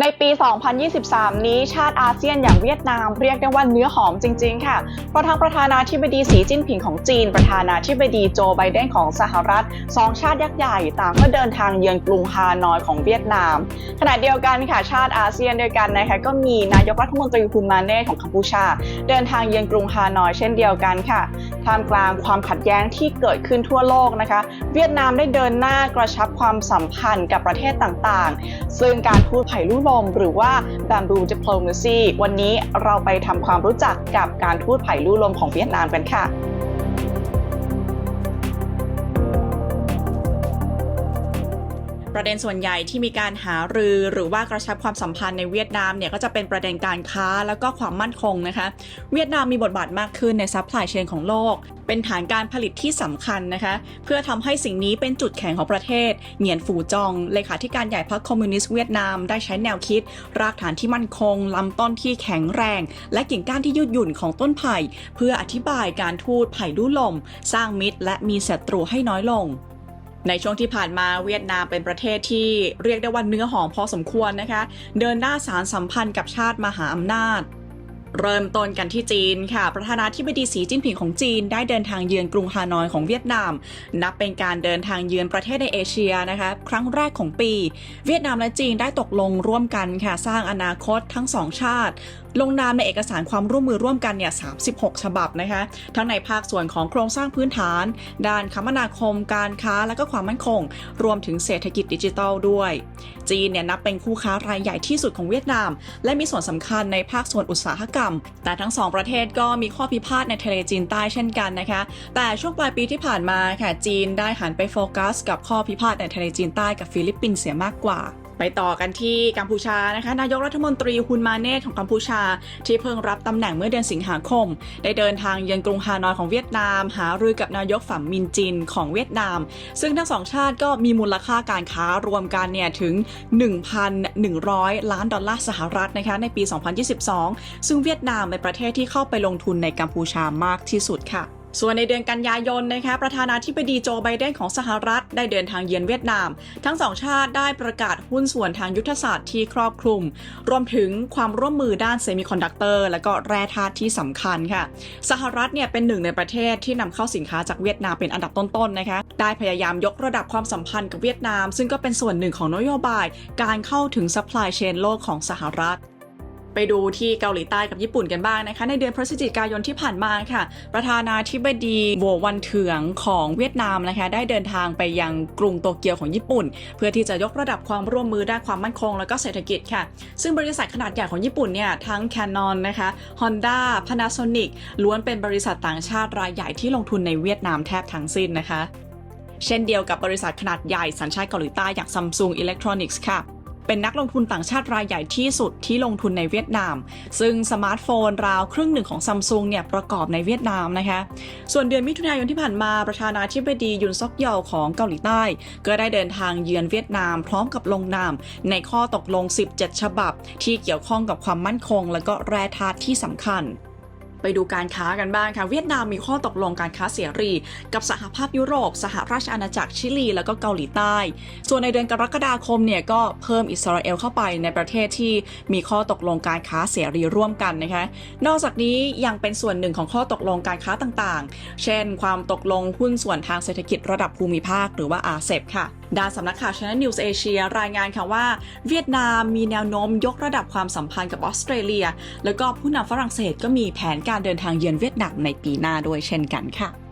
ในปี 2023 นี้ชาติอาเซียนอย่างเวียดนาม เรียกได้ว่าเนื้อหอมจริง ๆ ค่ะ เพราะทั้งประธานาธิบดีสีจิ้นผิงของจีน ประธานาธิบดีโจไบเดนของสหรัฐสองชาติยักษ์ใหญ่ต่างก็เดินทางเยือนกรุงฮานอยของเวียดนาม ขณะเดียวกันค่ะชาติอาเซียนด้วยกันนะคะก็มีนายกรัฐมนตรีฮุนมาเน่ของกัมพูชา เดินทางเยือนกรุงฮานอยเช่นเดียวกันค่ะท่ามกลางความขัดแย้งที่เกิดขึ้นทั่วโลกนะคะ เวียดนามได้เดินหน้ากระชับความสัมพันธ์กับประเทศต่างๆ ซึ่งการพูดไผ่ลู่ลมหรือว่า Bamboo Diplomacy วันนี้เราไปทำความรู้จักกับการทูตไผ่ลู่ลมของเวียดนามกันค่ะ ประเด็นส่วนใหญ่ที่มีการหารือหรือว่ากระชับความสัมพันธ์ในเวียดนามเนี่ยก็จะเป็นประเด็นการค้าแล้วก็ความมั่นคงนะคะ เวียดนามมีบทบาทมากขึ้นในซัพพลายเชนของโลก เป็นฐานการผลิตที่สำคัญนะคะ เพื่อทำให้สิ่งนี้เป็นจุดแข็งของประเทศ เหงียนฝูจองเลขาธิการใหญ่พรรคคอมมิวนิสต์เวียดนามได้ใช้แนวคิด รากฐานที่มั่นคงลำต้นที่แข็งแรง และกิ่งก้านที่ยืดหยุ่นของต้นไผ่เพื่ออธิบายการทูตไผ่ลู่ลม สร้างมิตร และมีศัตรูให้น้อยลง ในช่วงที่ผ่านมาเวียดนามเป็นประเทศที่เรียกได้ว่าเนื้อหอมพอสมควรนะคะ เดินหน้าสารสัมพันธ์กับชาติมหาอำนาจ เริ่มต้นกันที่จีนค่ะ ประธานาธิบดีสีจิ้นผิงของจีน ได้เดินทางเยือนกรุงฮานอยของเวียดนาม นับเป็นการเดินทางเยือนประเทศในเอเชียนะคะ ครั้งแรกของปี เวียดนามและจีนได้ตกลงร่วมกันค่ะ สร้างอนาคตทั้งสองชาติ ลงนามในเอกสารความร่วมมือร่วมกันเนี่ย 36 ฉบับนะคะ ทั้งในภาคส่วนของโครงสร้างพื้นฐาน ด้านคมนาคม การค้า และก็ความมั่นคง รวมถึงเศรษฐกิจดิจิทัลด้วย จีนเนี่ยนับเป็นคู่ค้ารายใหญ่ที่สุดของเวียดนาม และมีส่วนสำคัญในภาคส่วนอุตสาหกรรมแต่ทั้งสองประเทศก็มีข้อพิพาทในทะเลจีนใต้เช่นกันนะคะ แต่ช่วงปลายปีที่ผ่านมาค่ะจีนได้หันไปโฟกัส กับข้อพิพาทในทะเลจีนใต้กับฟิลิปปินส์เสียมากกว่า ไปต่อกันที่กัมพูชานะคะนายกรัฐมนตรีฮุนมาเน่ของกัมพูชา ที่เพิ่งรับตำแหน่งเมื่อเดือนสิงหาคม ได้เดินทางเยือนกรุงฮานอยของเวียดนาม หารือกับนายกฝัมมินจินของเวียดนาม ซึ่งทั้งสองชาติก็มีมูลค่าการค้ารวมกันเนี่ยถึง 1,100 ล้านดอลลาร์สหรัฐนะคะในปี 2022 ซึ่งเวียดนามเป็นประเทศที่เข้าไปลงทุนในกัมพูชามากที่สุดค่ะ ส่วนในเดือนกันยายนนะคะประธานาธิบดีโจไบเดนของสหรัฐได้เดินทางเยือนเวียดนาม ทั้งสองชาติได้ประกาศหุ้นส่วนทางยุทธศาสตร์ที่ครอบคลุม รวมถึงความร่วมมือด้านเซมิคอนดักเตอร์และก็แร่ธาตุที่สำคัญค่ะ สหรัฐเนี่ยเป็นหนึ่งในประเทศที่นำเข้าสินค้าจากเวียดนามเป็นอันดับต้นๆนะคะได้พยายามยกระดับความสัมพันธ์กับเวียดนาม ซึ่งก็เป็นส่วนหนึ่งของนโยบาย การเข้าถึงซัพพลายเชนโลกของสหรัฐ ไปดูที่เกาหลีใต้กับญี่ปุ่นกันบ้างนะคะ ในเดือนพฤศจิกายนที่ผ่านมาค่ะ ประธานาธิบดีโววันเถืองของเวียดนามนะคะ ได้เดินทางไปยังกรุงโตเกียวของญี่ปุ่น เพื่อที่จะยกระดับความร่วมมือด้านความมั่นคง และก็เศรษฐกิจค่ะ ซึ่งบริษัทขนาดใหญ่ของญี่ปุ่นเนี่ยทั้ง Canon นะคะ Honda Panasonic ล้วนเป็นบริษัทต่างชาติรายใหญ่ที่ลงทุนในเวียดนามแทบทั้งสิ้นนะคะ เช่นเดียวกับบริษัทขนาดใหญ่สัญชาติเกาหลีใต้อย่าง Samsung Electronics ค่ะ เป็นนักลงทุนต่างชาติรายใหญ่ที่สุดที่ลงทุนในเวียดนาม ซึ่งสมาร์ทโฟนราวครึ่งหนึ่งของซัมซุงเนี่ยประกอบในเวียดนามนะคะ ส่วนเดือนมิถุนายนที่ผ่านมาประธานาธิบดียุนซอกเยาของเกาหลีใต้ ก็ได้เดินทางเยือนเวียดนาม พร้อมกับลงนาม ในข้อตกลง 17 ฉบับ ที่เกี่ยวข้องกับความมั่นคง และก็แร่ธาตุที่สำคัญ ไปดูการค้ากันบ้างค่ะ เวียดนามมีข้อตกลงการค้าเสรี กับสหภาพยุโรป สหราชอาณาจักรชิลี แล้วก็เกาหลีใต้ ส่วนในเดือนกรกฎาคมเนี่ยก็เพิ่มอิสราเอลเข้าไปในประเทศที่มีข้อตกลงการค้าเสรีร่วมกันนะคะ นอกจากนี้ยังเป็นส่วนหนึ่งของข้อตกลงการค้าต่างๆ เช่น ความตกลงหุ้นส่วนทางเศรษฐกิจระดับภูมิภาคหรือว่าอาเซบค่ะ ด้านสำนักข่าว Channel News Asia รายงานค่ะว่า เวียดนามมีแนวโน้มยกระดับความสัมพันธ์กับออสเตรเลีย แล้วก็ผู้นำฝรั่งเศสก็มีแผนการเดินทางเยือนเวียดนามในปีหน้าด้วยเช่นกันค่ะ